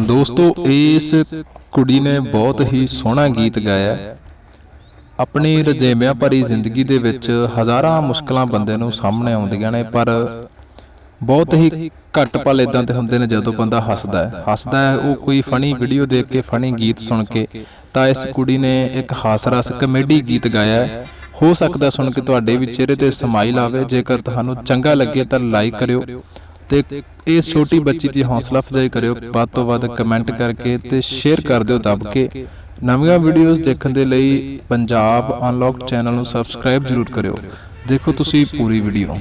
ਦੋਸਤੋ ਇਸ ਕੁੜੀ ਨੇ ਬਹੁਤ ਹੀ ਸੋਹਣਾ ਗੀਤ ਗਾਇਆ। ਆਪਣੀ ਰਜੇਵਿਆਂ ਭਰੀ ਜ਼ਿੰਦਗੀ ਦੇ ਵਿੱਚ ਹਜ਼ਾਰਾਂ ਮੁਸ਼ਕਲਾਂ ਬੰਦੇ ਨੂੰ ਸਾਹਮਣੇ ਆਉਂਦੀਆਂ ਨੇ ਪਰ ਬਹੁਤ ਹੀ ਘੱਟ ਪਲ ਇਦਾਂ ਦੇ ਹੁੰਦੇ ਨੇ ਜਦੋਂ ਬੰਦਾ ਹੱਸਦਾ ਹੈ। ਹੱਸਦਾ ਹੈ ਉਹ ਕੋਈ ਫਨੀ ਵੀਡੀਓ ਦੇਖ ਕੇ ਫਨੀ ਗੀਤ ਸੁਣ ਕੇ ਤਾਂ ਇਸ ਕੁੜੀ ਨੇ ਇੱਕ ਹਾਸਰਸ ਕਮੇਡੀ ਗੀਤ ਗਾਇਆ। ਹੈ ਹੋ ਸਕਦਾ ਸੁਣ ਕੇ ਤੁਹਾਡੇ ਵੀ ਚਿਹਰੇ ਤੇ ਸਮਾਈਲ ਆਵੇ ਜੇਕਰ ਤੁਹਾਨੂੰ ਚੰਗਾ ਲੱਗੇ ਤਾਂ ਲਾਈਕ ਕਰਿਓ। ਤੇ ਇਸ ਛੋਟੀ ਬੱਚੀ ਦੀ ਹੌਸਲਾ ਅਫਜ਼ਾਈ ਕਰਿਓ ਵੱਧ ਤੋਂ ਵੱਧ ਕਮੈਂਟ ਕਰਕੇ ਤੇ ਸ਼ੇਅਰ ਕਰ ਦਿਓ ਦੱਬ ਕੇ ਨਵੀਆਂ ਵੀਡੀਓਜ਼ ਦੇਖਣ ਦੇ ਲਈ ਪੰਜਾਬ ਅਨਲੌਕ ਚੈਨਲ ਨੂੰ ਸਬਸਕ੍ਰਾਈਬ ਜ਼ਰੂਰ ਕਰਿਓ। ਦੇਖੋ ਤੁਸੀਂ ਪੂਰੀ ਵੀਡੀਓ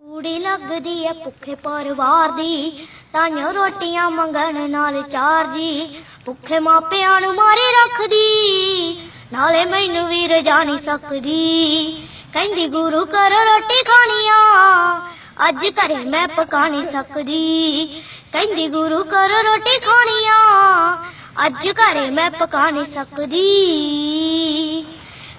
ਕੁੜੀ ਲੱਗਦੀ ਐ ਭੁੱਖੇ ਪਰਿਵਾਰ ਦੀ ਤਾਈਓ ਰੋਟੀਆਂ ਮੰਗਣ ਨਾਲ ਚਾਰ ਜੀ ਭੁੱਖੇ ਮਾਪਿਆਂ ਨੂੰ ਮਾਰੇ ਰੱਖਦੀ ਨਾਲੇ ਮੈਨੂੰ ਵੀ ਰਜਾ ਨਹੀਂ ਸਕਦੀ। ਕਹਿੰਦੀ ਗੁਰੂ ਕਰ ਰੋਟੀ ਖਾਣੀਆਂ ਅੱਜ ਘਰੇ ਮੈਂ ਪਕਾ ਨਹੀਂ ਸਕਦੀ। ਕਹਿੰਦੀ, ਗੁਰੂ ਕਰ ਰੋਟੀ ਖਾਣੀ ਆ। ਅੱਜ ਘਰੇ ਮੈਂ ਪਕਾ ਨਹੀਂ ਸਕਦੀ।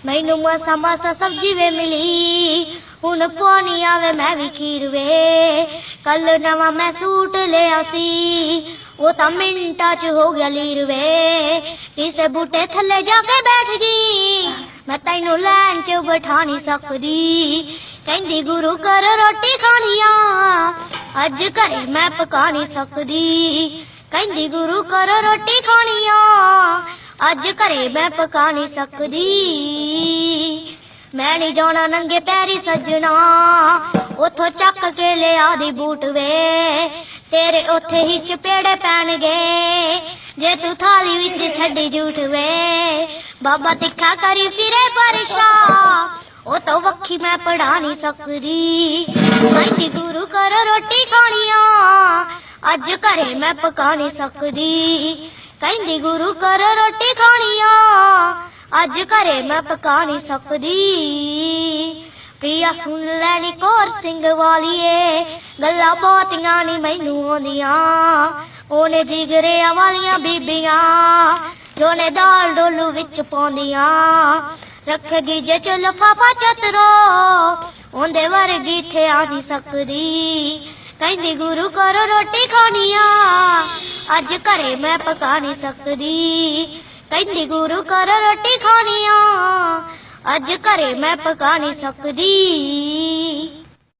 ਮੈਨੂੰ ਮਸਾ ਮਸਾ ਸਬਜ਼ੀ ਵੇ ਮਿਲੀ। ਹੁਣ ਪਾਣੀ ਆਵੇ ਮੈਂ ਵੀ ਖੀਰ ਵੇ। ਕੱਲ ਨਵਾਂ ਮੈਂ ਸੂਟ ਲਿਆ ਸੀ। ਉਹ ਤਾਂ ਮਿੰਟਾਂ ਚ ਹੋ ਗਿਆ ਲੀਰ ਵੇ। ਕਿਸੇ ਬੂਟੇ ਥੱਲੇ ਜਾ ਕੇ ਬੈਠ ਜੀ। ਮੈਂ ਤੈਨੂੰ ਲੈਣ ਚ ਬਿਠਾ ਨਹੀਂ ਸਕਦੀ। ਕਹਿੰਦੀ ਗੁਰੂ ਕਰ ਰੋਟੀ ਖਾਣੀਆਂ। ਅੱਜ ਘਰੇ ਮੈਂ ਪਕਾ ਨਹੀਂ ਸਕਦੀ। ਕਹਿੰਦੀ ਗੁਰੂ ਕਰ ਰੋਟੀ ਖਾਣੀਆਂ। ਅੱਜ ਘਰੇ ਮੈਂ ਪਕਾ ਨਹੀਂ ਸਕਦੀ। ਮੈਂ ਨਹੀਂ ਜਾਣਾ ਨੰਗੇ ਪੈਰੀ ਸੱਜਣਾ। ਉਥੋਂ ਚੱਕ ਕੇ ਲਿਆ ਦੀ ਬੂਟ ਵੇ। ਤੇਰੇ ਉੱਥੇ ਹੀ ਚਪੇੜੇ ਪੈਣਗੇ। ਜੇ ਤੂੰ ਥਾਲੀ ਵਿੱਚ ਛੱਡੀ ਝੂਠ ਵੇ। ਬਾਬਾ ਤਿੱਖਾ ਕਰੀ ਫਿਰੇ ਪਰਸ਼ਾ ਉਹ ਤੋਂ ਵੱਖੀ ਮੈਂ ਪੜਾ ਨਹੀਂ ਸਕਦੀ। ਕਹਿੰਦੀ ਗੁਰੂ ਕਰ ਰੋਟੀ ਖਾਣੀਆਂ। ਅੱਜ ਘਰੇ ਮੈਂ ਪਕਾ ਨਹੀਂ ਸਕਦੀ। ਕਹਿੰਦੀ, ਗੁਰੂ ਕਰ ਰੋਟੀ ਖਾਣੀਆਂ। ਅੱਜ ਘਰੇ ਮੈਂ ਪਕਾ ਨਹੀਂ ਸਕਦੀ। ਪ੍ਰਿਆ, ਸੁਣ ਲੈਣੀ ਕੋਰ ਸਿੰਘ ਵਾਲੀਏ। ਗੱਲਾਂ ਬਹੁਤੀਆਂ ਨਹੀਂ ਮੈਨੂੰ ਆਉਂਦੀਆਂ। ਉਹਨੇ ਜਿਗਰਿਆਂ ਵਾਲੀਆਂ ਬੀਬੀਆਂ, ਜੋ ਨੇ ਦਾਲ ਡੋਲੂ ਵਿੱਚ ਪਾਉਂਦੀਆਂ। ਰੱਖਦੀ ਜੇ ਚ ਲਫਾਫਾ ਚਤਰੋ, ਉਹਦੇ ਵਰਗੀ ਥੇ ਆ ਨਹੀਂ ਸਕਦੀ। ਕਹਿੰਦੀ, ਗੁਰੂ ਕਰੋ ਰੋਟੀ ਖਾਣੀਆਂ ਅੱਜ ਘਰੇ ਮੈਂ ਪਕਾ ਨਹੀਂ ਸਕਦੀ। ਕਹਿੰਦੀ, ਗੁਰੂ ਕਰ ਰੋਟੀ ਖਾਣੀਆਂ ਅੱਜ ਘਰੇ ਮੈਂ ਪਕਾ ਨਹੀਂ ਸਕਦੀ।